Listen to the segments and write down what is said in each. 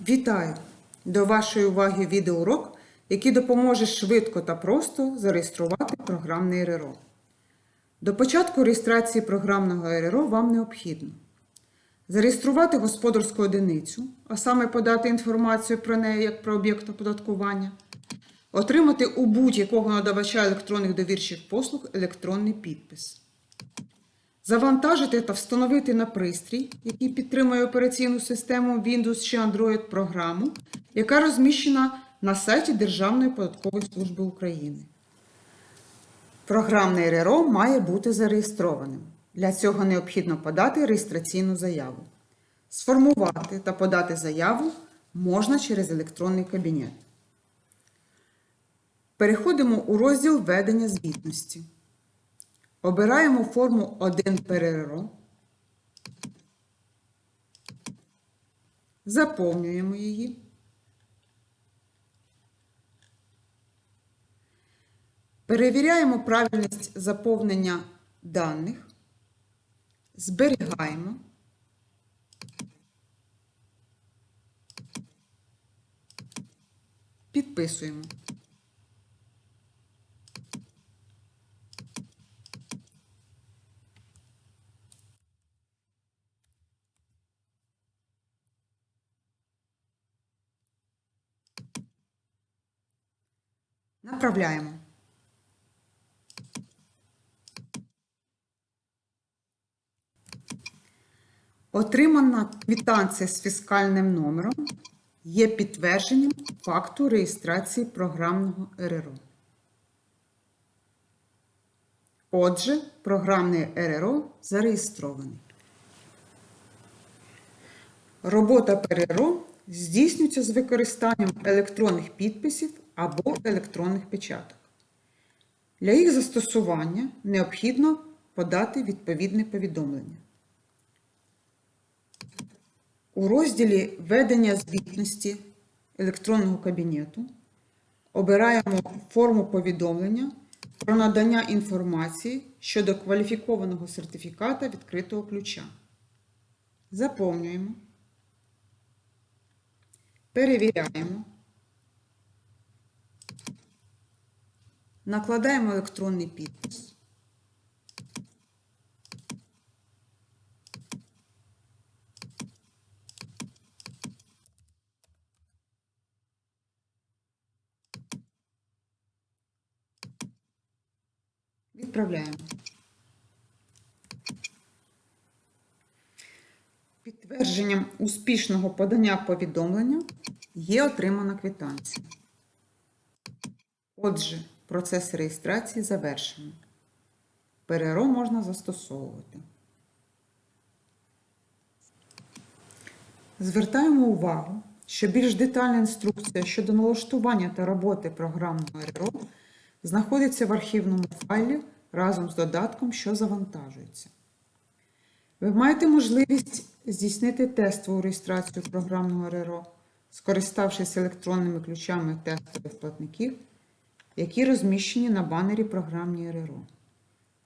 Вітаю! До вашої уваги відеоурок, який допоможе швидко та просто зареєструвати програмне РРО. До початку реєстрації програмного РРО вам необхідно зареєструвати господарську одиницю, а саме подати інформацію про неї як про об'єкт оподаткування, отримати у будь-якого надавача електронних довірчих послуг електронний підпис. Завантажити та встановити на пристрій, який підтримує операційну систему Windows чи Android програму, яка розміщена на сайті Державної податкової служби України. Програмне РРО має бути зареєстрованим. Для цього необхідно подати реєстраційну заяву. Сформувати та подати заяву можна через електронний кабінет. Переходимо у розділ Ведення звітності. Обираємо форму 1 ПРРО. Заповнюємо її. Перевіряємо правильність заповнення даних. Зберігаємо. Підписуємо. Направляємо. Отримана квитанція з фіскальним номером є підтвердженням факту реєстрації програмного РРО. Отже, програмний РРО зареєстрований. Робота ПРРО здійснюється з використанням електронних підписів або електронних печаток. Для їх застосування необхідно подати відповідне повідомлення. У розділі Ведення звітності електронного кабінету обираємо форму повідомлення про надання інформації щодо кваліфікованого сертифіката відкритого ключа. Заповнюємо. Перевіряємо. Накладаємо електронний підпис. Відправляємо. Підтвердженням успішного подання повідомлення є отримана квитанція. Отже, процес реєстрації завершено. ПРРО можна застосовувати. Звертаємо увагу, що більш детальна інструкція щодо налаштування та роботи програмного РРО знаходиться в архівному файлі разом з додатком, що завантажується. Ви маєте можливість здійснити тестову реєстрацію програмного РРО, скориставшись електронними ключами тестових платників, які розміщені на банері програмні РРО,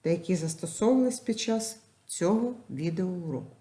та які застосовувались під час цього відеоуроку.